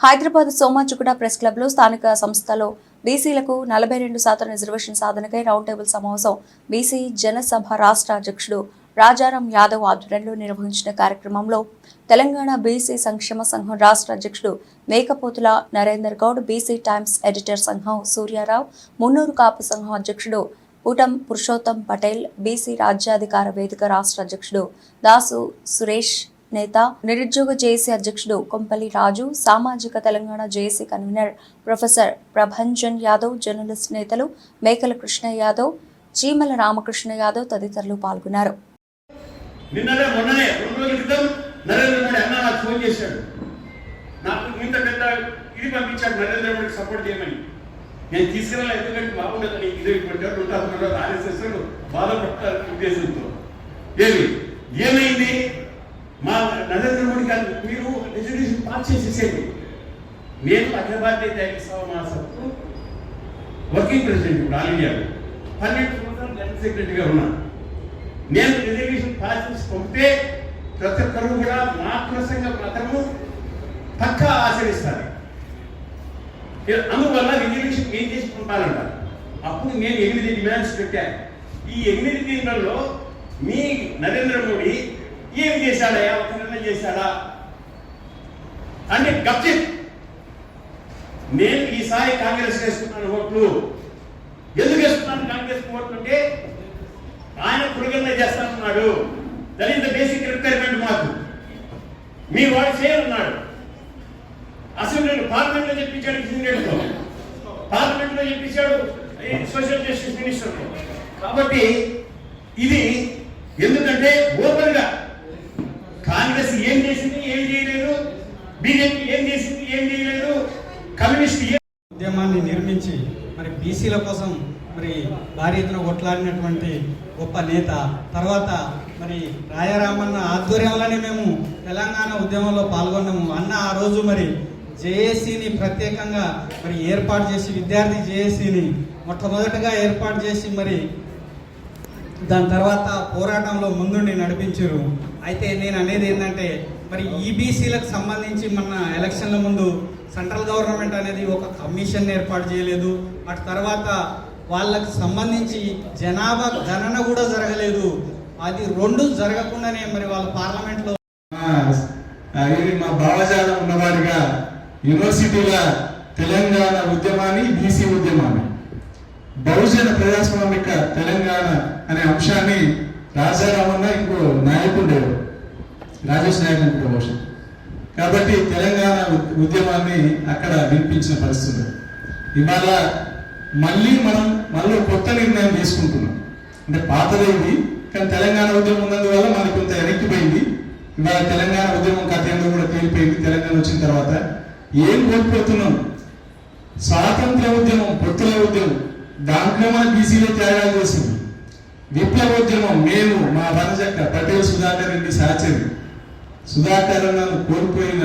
Hyderabad Somajiguda press క్లబ్లో స్థానిక సంస్థలో బీసీలకు నలభై రెండు శాతం రిజర్వేషన్ సాధనకై రౌండ్ టేబుల్ సమావేశం బీసీ జనసభ రాష్ట్ర అధ్యక్షుడు రాజారాం యాదవ్ ఆధ్వర్యంలో నిర్వహించిన కార్యక్రమంలో తెలంగాణ బీసీ సంక్షేమ సంఘం రాష్ట్ర అధ్యక్షుడు Mekapothula Narender Goud BC Times editor సంఘం సూర్యారావు మున్నూరు కాపు సంఘం అధ్యక్షుడు పూటం పురుషోత్తం పటేల్ బీసీ రాజ్యాధికార వేదిక రాష్ట్ర అధ్యక్షుడు దాసు సురేష్ నేత నిరుద్యోగ జేఏసీ అధ్యక్షుడు కొంపల్లి రాజు సామాజిక Telangana JAC convener professor Prabhanjan Yadav journalist నేతలు మేకల కృష్ణ యాదవ్ చీమల రామకృష్ణ యాదవ్ తదితరులు పాల్గొన్నారు. నిన్ననే మొన్ననే రెండు రోజుల క్రితం నరేంద్ర మోడీ అన్న నాకు ఫోన్ చేశాడు. నాకు ఇంత పెద్ద ఇది పంపించాడు నరేంద్ర మోడీకి సపోర్ట్ చేయమని. నేను తీసుకురాలి ఎందుకంటే బాగుండదని ఇది ఆరు ఉంటారు ఆర్ఎస్ఎస్ బాధపడతారు ఉద్దేశంతో. ఏమి? ఏమైంది? మా నరేంద్ర మోడీ గారు మీరు రెజల్యూషన్ పాస్ చేసేసేది నేను అఖిల భారతీయ త్యాగ సభ మహాసభకు వర్కింగ్ ప్రెసిడెంట్ ఇప్పుడు ఆల్ ఇండియాలో పన్నెండు సంవత్సరాలు జనరల్ సెక్రటరీగా ఉన్నాను నేను రిజర్వేషన్ పాస్ చేసి పంపితే ప్రతి ఒక్కరు కూడా మా ప్రసంగ మతము పక్కా ఆచరిస్తారు. అందువల్ల రిజర్వేషన్ ఏం చేసి పంపాలంట? అప్పుడు నేను ఎనిమిది డిమాండ్స్ పెట్టాను ఈ ఎనిమిది దీనిలో మీ నరేంద్ర మోడీ ఏం చేశాడయ్యా ఒక నిర్ణయం చేశాడా? అంటే గప్చిప్. నేను ఈసారి కాంగ్రెస్ వేసుకున్నాను ఓట్లు. ఎందుకు వేసుకున్నాను కాంగ్రెస్ ఓట్లు అంటే ఆయన పురుగన్న చేస్తానన్నాడు. That is the basic requirement మాకు. మీ వాడు చేయనున్నాడు. అసెంబ్లీలో పార్లమెంట్లో చెప్పించాడు కిషన్ పార్లమెంట్లో చెప్పించాడు సోషల్ జస్టిస్ మినిస్టర్ కాబట్టి ఇది ఎందుకంటే ఓపెన్గా కాంగ్రెస్ ఏం చేసింది ఏం చేయలేదు? బీజేపీ ఏం చేసింది ఏం చేయలేదు? కమ్యూనిస్ట్ ఉద్యమాన్ని నిర్మించి మరి బీసీల కోసం మరి భారీ ఎత్తున కొట్లాడినటువంటి గొప్ప నేత తర్వాత మరి రాజారామన్న ఆధ్వర్యంలోనే మేము తెలంగాణ ఉద్యమంలో పాల్గొన్నాము. అన్న ఆ రోజు మరి జేఏసీని ప్రత్యేకంగా మరి ఏర్పాటు చేసి విద్యార్థి జేఏసీని మొట్టమొదటగా ఏర్పాటు చేసి మరి దాని తర్వాత పోరాటంలో ముందుండి నడిపించారు. అయితే నేను అనేది ఏంటంటే మరి ఈబీసీలకు సంబంధించి మన ఎలక్షన్ల ముందు సెంట్రల్ గవర్నమెంట్ అనేది ఒక కమిషన్ ఏర్పాటు చేయలేదు. అటు తర్వాత వాళ్ళకి సంబంధించి జనాభా గణన కూడా జరగలేదు. అది రెండు జరగకుండానే మరి వాళ్ళ పార్లమెంట్లో మా భావజాలం ఉన్నవారిగా యూనివర్సిటీల తెలంగాణ ఉద్యమాన్ని బీసీ ఉద్యమాన్ని. బహుజన ప్రజాస్వామిక తెలంగాణ అనే అంశాన్ని రాజారామన్న ఇంకో నాయకుడు రాజేష్ నాయక్ అనుకుంటా బహుశా కాబట్టి తెలంగాణ ఉ- ఉద్యమాన్ని అక్కడ వినిపించిన పరిస్థితి ఇవాళ మళ్ళీ మనం మళ్ళీ కొత్త నిర్ణయం తీసుకుంటున్నాం. అంటే పాతదే కానీ తెలంగాణ ఉద్యమం ఉన్నందువల్ల మనకి కొంత వెనక్కిపోయింది. ఇవాళ తెలంగాణ ఉద్యమం కథ కూడా తేలిపోయింది తెలంగాణ వచ్చిన తర్వాత. ఏం కోల్పోతున్నాం? స్వాతంత్ర ఉద్యమం పొత్తుల ఉద్యమం. దాంట్లో మన బీసీలో త్యాగాలు చేసింది. విప్లవోద్యమం మేము మా వనజక్క పటేల్ సుధాకర్ రెడ్డి సహచరి సుధాకర్ అన్నను కోల్పోయిన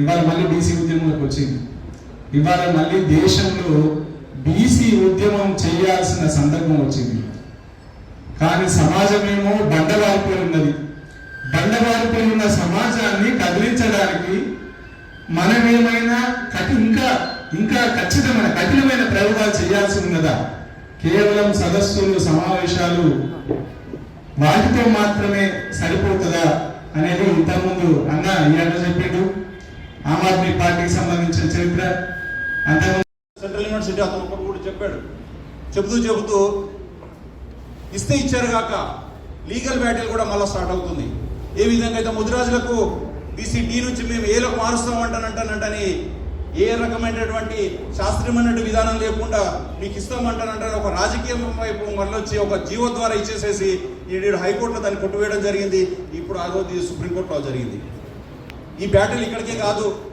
ఇవాళ మళ్ళీ బీసీ ఉద్యమంలోకి వచ్చింది. ఇవాళ మళ్ళీ దేశంలో బీసీ ఉద్యమం చేయాల్సిన సందర్భం వచ్చింది. కానీ సమాజమేమో బండవారిపోయి ఉన్నది. బండవారిపోయి ఉన్న సమాజాన్ని కదిలించడానికి మనమేమైనా కఠి ఇంకా ఇంకా ఖచ్చితమైన కఠినమైన ప్రయోగాలు చేయాల్సి ఉన్నదా? కేవలం సదస్సులు సమావేశాలు వాటితో మాత్రమే సరిపోతుందా అనేది ఇంతకుముందు అన్న ఈ అన్న చెప్పిండు. ఆమ్ ఆద్మీ పార్టీకి సంబంధించిన చరిత్ర. అంతకుముందు సెంట్రల్ యూనివర్సిటీ అతను ఒకటి కూడా చెప్పాడు. చెబుతూ చెబుతూ ఇస్తే ఇచ్చారు కాక లీగల్ బ్యాటిల్ కూడా మళ్ళీ స్టార్ట్ అవుతుంది. ఏ విధంగా అయితే ముదిరాజులకు బీసీ టీ నుంచి మేము ఏలకు మారుస్తామంటానంటానంటని ఏ రకమైనటువంటి శాస్త్రీయమైనటువంటి విధానం లేకుండా నీకు ఇస్తామంటానంటాను ఒక రాజకీయం వైపు మళ్ళొచ్చి ఒక జీవో ద్వారా ఇచ్చేసేసి ఈడు హైకోర్టులో దాన్ని కొట్టువేయడం జరిగింది. ఇప్పుడు ఆ రోజు సుప్రీంకోర్టులో జరిగింది. ఈ బ్యాటిల్ ఇక్కడికే కాదు.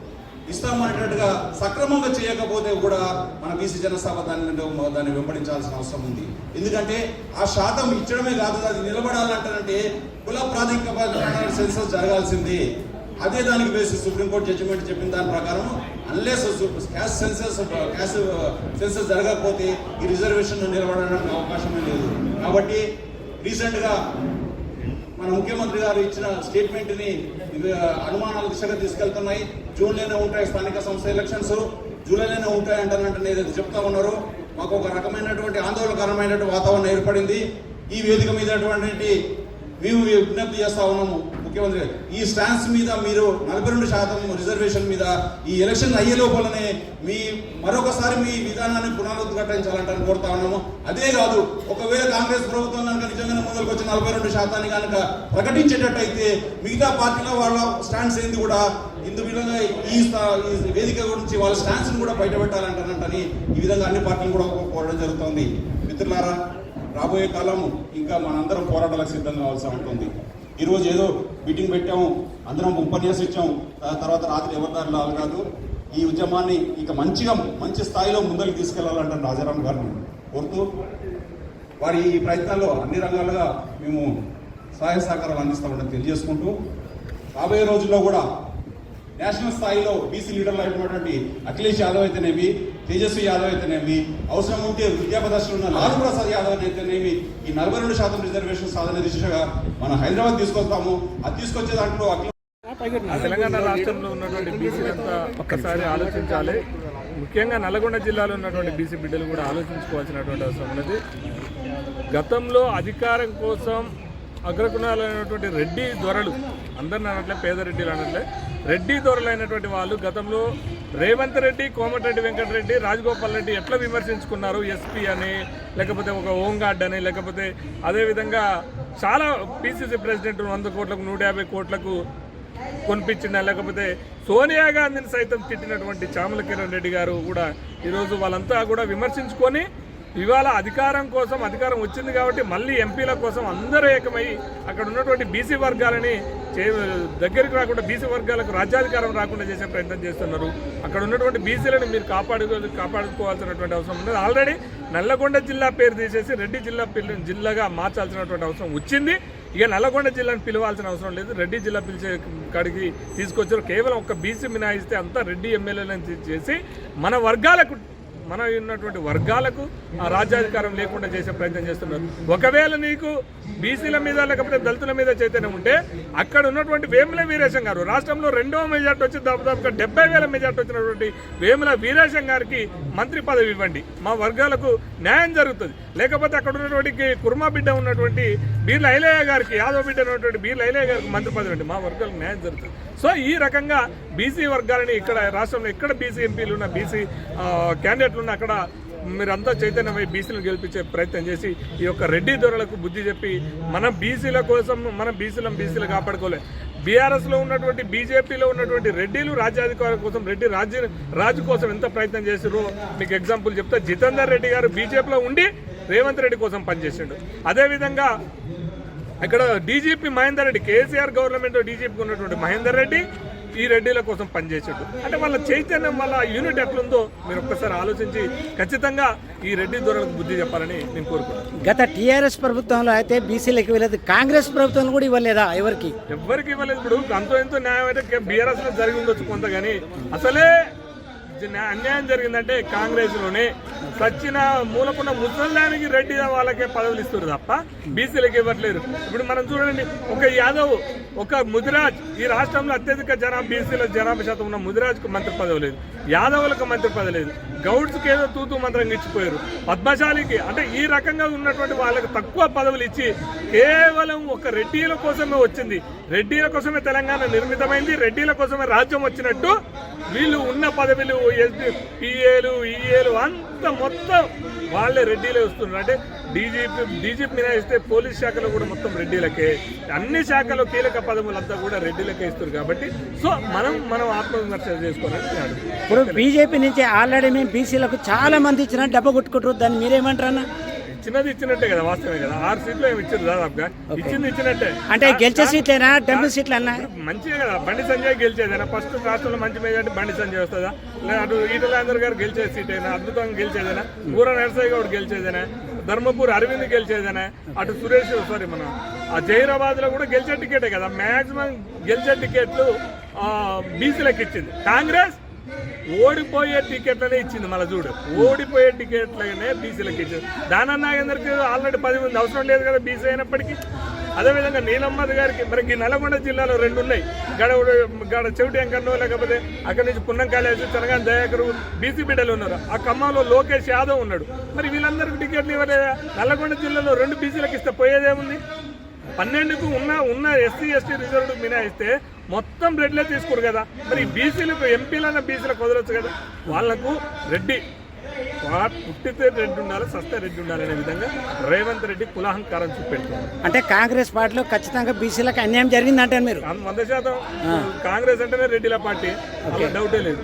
ఇస్తామనేటట్టుగా సక్రమంగా చేయకపోతే కూడా మన బీసీ జనసభ దాన్ని దాన్ని వెంబడించాల్సిన అవసరం ఉంది. ఎందుకంటే ఆ శాతం ఇచ్చడమే కాదు అది నిలబడాలంటారంటే కుల ప్రాతిపదిక సెన్సస్ జరగాల్సింది. అదే దానికి బేసి సుప్రీంకోర్టు జడ్జిమెంట్ చెప్పిన దాని ప్రకారం unless caste census caste census జరగకపోతే ఈ రిజర్వేషన్ నిలబడడానికి అవకాశమే లేదు. కాబట్టి రీసెంట్గా మన ముఖ్యమంత్రి గారు ఇచ్చిన స్టేట్మెంట్ని uh, అనుమానాల దిశగా తీసుకెళ్తున్నాయి. జూన్లోనే ఉంటాయి స్థానిక సంస్థ ఎలక్షన్స్ జూలైలోనే ఉంటాయి అంటారంటే ఏదైతే చెప్తా ఉన్నారు. మాకు ఒక రకమైనటువంటి ఆందోళనకరమైనటువంటి వాతావరణం ఏర్పడింది. ఈ వేదిక మీద మేము విజ్ఞప్తి చేస్తా ఉన్నాము. ముఖ్యమంత్రి గారు. ఈ స్టాన్స్ మీద మీరు నలభై రెండు శాతం రిజర్వేషన్ మీద ఈ ఎలక్షన్ అయ్యే లోపలనే మీ మరొకసారి మీ విధానాన్ని పునరుద్ఘాటించాలంటారు కోరుతా ఉన్నాము. అదే కాదు ఒకవేళ కాంగ్రెస్ ప్రభుత్వం కనుక నిజంగానే ముందుకు వచ్చి నలభై రెండు శాతాన్ని కనుక ప్రకటించేటట్టయితే మిగతా పార్టీల వాళ్ళ స్టాండ్స్ ఏంది కూడా? ఇందు విధంగా ఈ స్థా- ఈ వేదిక గురించి వాళ్ళ స్టాండ్స్ని కూడా బయటపెట్టాలంటానంటని ఈ విధంగా అన్ని పార్టీలు కూడా కోరడం జరుగుతుంది. మిత్రులారా రాబోయే కాలం ఇంకా మనందరం పోరాటాలకు సిద్ధంగా కావాల్సి ఉంటుంది. ఈరోజు ఏదో మీటింగ్ పెట్టాము అందరం ఉపన్యాసం ఇచ్చాము తర్వాత రాత్రి ఎవరి లాగా కాదు. ఈ ఉద్యమాన్ని ఇక మంచిగా మంచి స్థాయిలో ముందరికి తీసుకెళ్ళాలంటారు రాజారాం గారిని కోరుతూ వారి ఈ ప్రయత్నాల్లో అన్ని రంగాలుగా మేము సహాయ సహకారాలు అందిస్తామని తెలియజేసుకుంటూ రాబోయే రోజుల్లో కూడా నేషనల్ స్థాయిలో బీసీ లీడర్లు అయినటువంటి అఖిలేష్ యాదవ్ అయితేనేమి తేజస్వి యాదవ్ అయితేనేమి అవసరం ఉంటే విద్యాపదర్శులు ఉన్న లాలూ ప్రసాద్ యాదవ్ అయితేనేమి ఈ నలభై రెండు శాతం రిజర్వేషన్ సాధన దిశగా మనం హైదరాబాద్ తీసుకొస్తాము. అది తీసుకొచ్చే దాంట్లో తెలంగాణ రాష్ట్రంలో ఉన్నటువంటి బీసీలంతా ఒక్కసారి ఆలోచించాలి. ముఖ్యంగా నల్గొండ జిల్లాలో ఉన్నటువంటి బీసీ బిడ్డలు కూడా ఆలోచించుకోవాల్సినటువంటి అవసరం ఉన్నది. గతంలో అధికారం కోసం అగ్రకుణాలైనటువంటి రెడ్డి దొరలు అందరిని అనట్లే పేద రెడ్డిలు అనట్లే రెడ్డి దొరలైనటువంటి వాళ్ళు గతంలో రేవంత్ రెడ్డి కోమటిరెడ్డి వెంకటరెడ్డి రాజగోపాల్ రెడ్డి ఎట్లా విమర్శించుకున్నారు? ఎస్పీ అని లేకపోతే ఒక హోంగార్డ్ అని లేకపోతే అదేవిధంగా చాలా పీసీసీ ప్రెసిడెంట్ వంద కోట్లకు నూట యాభై కోట్లకు కొనిపించిన లేకపోతే సోనియా గాంధీని సైతం తిట్టినటువంటి చామల కిరణ్ రెడ్డి గారు కూడా ఈరోజు వాళ్ళంతా కూడా విమర్శించుకొని ఇవాళ అధికారం కోసం అధికారం వచ్చింది కాబట్టి మళ్ళీ ఎంపీల కోసం అందరూ ఏకమై అక్కడ ఉన్నటువంటి బీసీ వర్గాలని చే దగ్గరికి రాకుండా బీసీ వర్గాలకు రాజ్యాధికారం రాకుండా చేసే ప్రయత్నం చేస్తున్నారు. అక్కడ ఉన్నటువంటి బీసీలను మీరు కాపాడు కాపాడుకోవాల్సినటువంటి అవసరం ఉన్నది. ఆల్రెడీ నల్లగొండ జిల్లా పేరు తీసేసి రెడ్డి జిల్లా పిల్ల- జిల్లాగా మార్చాల్సినటువంటి అవసరం వచ్చింది. ఇక నల్లగొండ జిల్లాను పిలవాల్సిన అవసరం లేదు. రెడ్డి జిల్లా పిలిచే కాడికి తీసుకొచ్చారు. కేవలం ఒక బీసీ మినాయిస్తే అంతా రెడ్డి ఎమ్మెల్యేలను చేసి మన వర్గాలకు మన ఉన్నటువంటి వర్గాలకు ఆ రాజ్యాధికారం లేకుండా చేసే ప్రయత్నం చేస్తున్నారు. ఒకవేళ నీకు బీసీల మీద లేకపోతే దళితుల మీద చైతన్యం ఉంటే అక్కడ ఉన్నటువంటి వేముల వీరేశం గారు రాష్ట్రంలో రెండవ మెజార్టీ వచ్చి దాదాపుగా డెబ్బై వేల మెజార్టీ వచ్చినటువంటి వేముల వీరేశం గారికి మంత్రి పదవి ఇవ్వండి. మా వర్గాలకు న్యాయం జరుగుతుంది. లేకపోతే అక్కడ ఉన్నటువంటి కుర్మా బిడ్డ ఉన్నటువంటి బీర్ లైలయ్య గారికి యాదవ్ బిడ్డ ఉన్నటువంటి బీర్ లైలయ్య గారికి మంత్రి పదవి అండి. మా వర్గాలకు న్యాయం జరుగుతుంది. సో ఈ రకంగా బీసీ వర్గాలని ఇక్కడ రాష్ట్రంలో ఎక్కడ బీసీ ఎంపీలు ఉన్న బీసీ క్యాండిడేట్లు ఉన్న అక్కడ మీరంతా చైతన్యమై బీసీలను గెలిపించే ప్రయత్నం చేసి ఈ యొక్క రెడ్డి దొరలకు బుద్ధి చెప్పి మనం బీసీల కోసం మనం బీసీలను బీసీలు కాపాడుకోలే. బీఆర్ఎస్లో ఉన్నటువంటి బీజేపీలో ఉన్నటువంటి రెడ్డిలు రాజ్యాధికారుల కోసం రెడ్డి రాజ్య రాజు కోసం ఎంత ప్రయత్నం చేసారో మీకు ఎగ్జాంపుల్ చెప్తా. జితేందర్ రెడ్డి గారు బీజేపీలో ఉండి రేవంత్ రెడ్డి కోసం పనిచేసిండు. అదేవిధంగా ఇక్కడ DGP Mahender Reddy KCR government DGP ఉన్నటువంటి మహేందర్ రెడ్డి ఈ రెడ్డిల కోసం పనిచేసాడు. అంటే వాళ్ళ చైతన్యం వాళ్ళ యూనిట్ ఎట్లుందో మీరు ఒక్కసారి ఆలోచించి ఖచ్చితంగా ఈ రెడ్డి దొరలకు బుద్ధి చెప్పాలని నేను కోరుకుంటున్నాను. గత టీఆర్ఎస్ ప్రభుత్వంలో అయితే బీసీలకు ఇవ్వలేదు కాంగ్రెస్ ప్రభుత్వం కూడా ఇవ్వలేదా ఎవరికి? ఎవ్వరికి ఇవ్వలేదు ఇప్పుడు. అంతో ఎంతో న్యాయం అయితే బీఆర్ఎస్లో జరిగి ఉండొచ్చు కొంత కానీ అసలే అన్యాయం జరిగిందంటే కాంగ్రెస్లోనే సచ్చిన మూలకున్న ముసల్దానికి రెడ్డి వాళ్ళకే పదవులు ఇస్తారు తప్ప బీసీలకు ఇవ్వట్లేదు. ఇప్పుడు మనం చూడండి ఒక యాదవ్ ఒక ముదిరాజ్ ఈ రాష్ట్రంలో అత్యధిక జనాభా బీసీల జనాభా శాతం ఉన్న ముదిరాజ్కు మంత్రి పదవి లేదు యాదవులకు మంత్రి పదవి లేదు. గౌడ్స్కి ఏదో తూతు మంత్రంగా ఇచ్చిపోయారు. పద్మశాలికి అంటే ఈ రకంగా ఉన్నటువంటి వాళ్ళకి తక్కువ పదవులు ఇచ్చి కేవలం ఒక రెడ్డీల కోసమే వచ్చింది. రెడ్డీల కోసమే తెలంగాణ నిర్మితమైంది. రెడ్డీల కోసమే రాజ్యం వచ్చినట్టు వీళ్ళు ఉన్న పదవులు పిఏలు ఈఏలు అంత మొత్తం వాళ్ళే రెడ్డీలే వస్తున్నారు. అంటే డీజీపీ డీజీపీ మినహాయిస్తే పోలీస్ శాఖలో కూడా మొత్తం రెడ్డిలకే అన్ని శాఖలో కీలక పదవులంతా కూడా రెడ్డిలకే ఇస్తారు కాబట్టి సో మనం మనం ఆత్మవిమర్శ చేసుకోవాలని. ఇప్పుడు బీజేపీ నుంచి ఆల్రెడీ మేము బీసీలకు చాలా మంది ఇచ్చిన డబ్బు కొట్టుకుంటారు దాన్ని మీరేమంటారు అన్న ఇచ్చినది ఇచ్చినట్టే కదా వాస్తవమే కదా. ఆరు సీట్లు ఏమి ఇచ్చారు దాదాపుగా. ఇచ్చింది ఇచ్చినట్టే. అంటే గెలిచే సీట్లేనా డబ్బుల్ సీట్లు అన్నా మంచిగా కదా బండి సంజయ్ గెలిచేదేనా ఫస్ట్ రాష్ట్రంలో మంచి మెజార్టీ బండి సంజయ్ వస్తుందా? లేదా అటు ఈటలాందర్ గారు గెలిచే సీట్ అయినా అద్భుతంగా గెలిచేదేనా ఊర నరసయ్య గౌడ్ గెలిచేదేనా ధర్మపూర్ అరవింద్ గెలిచేదనే. అటు సురేష్ సారీ మన ఆ జైరాబాద్లో కూడా గెలిచే టికెటే కదా. మ్యాక్సిమం గెలిచే టికెట్లు బీసీలకు ఇచ్చింది. కాంగ్రెస్ ఓడిపోయే టికెట్లనే ఇచ్చింది మళ్ళీ చూడు. ఓడిపోయే టికెట్లనే బీసీలకు ఇచ్చింది. దానా నాగేందర్కి ఆల్రెడీ పది మంది అవసరం లేదు కదా బీసీ అయినప్పటికీ. అదేవిధంగా నీలమ్మది గారికి మరి ఈ నల్గొండ జిల్లాలో రెండు ఉన్నాయి. గడ గడ చెవిటి వెంకన్నో లేకపోతే అక్కడి నుంచి పున్నం కాలేజ్ తెలంగాణ దయాకరు బీసీ బిడ్డలు ఉన్నారు. ఆ ఖమ్మంలో లోకేష్ యాదవ్ ఉన్నాడు. మరి వీళ్ళందరికీ టికెట్లు ఇవ్వలేదా? నల్లగొండ జిల్లాలో రెండు బీసీలకు ఇస్తే పోయేదేముంది పన్నెండుకు ఉన్న ఉన్న ఎస్సీ ఎస్టీ రిజర్వ్ మినాయిస్తే మొత్తం రెడ్లే తీసుకోరు కదా. మరి బీసీలకు ఎంపీలన్న బీసీలకు వదలొచ్చు కదా. వాళ్ళకు రెడ్డి పుట్టితే రెడ్డి ఉండాలి సస్తే రెడ్డి ఉండాలి అనే విధంగా రేవంత్ రెడ్డి కులాహంకారం చూపెడుతున్నారు. అంటే కాంగ్రెస్ పార్టీలో ఖచ్చితంగా బీసీలకు అన్యాయం జరిగిందంటారు మీరు? వంద శాతం. కాంగ్రెస్ అంటేనే రెడ్డిల పార్టీ. డౌటే లేదు.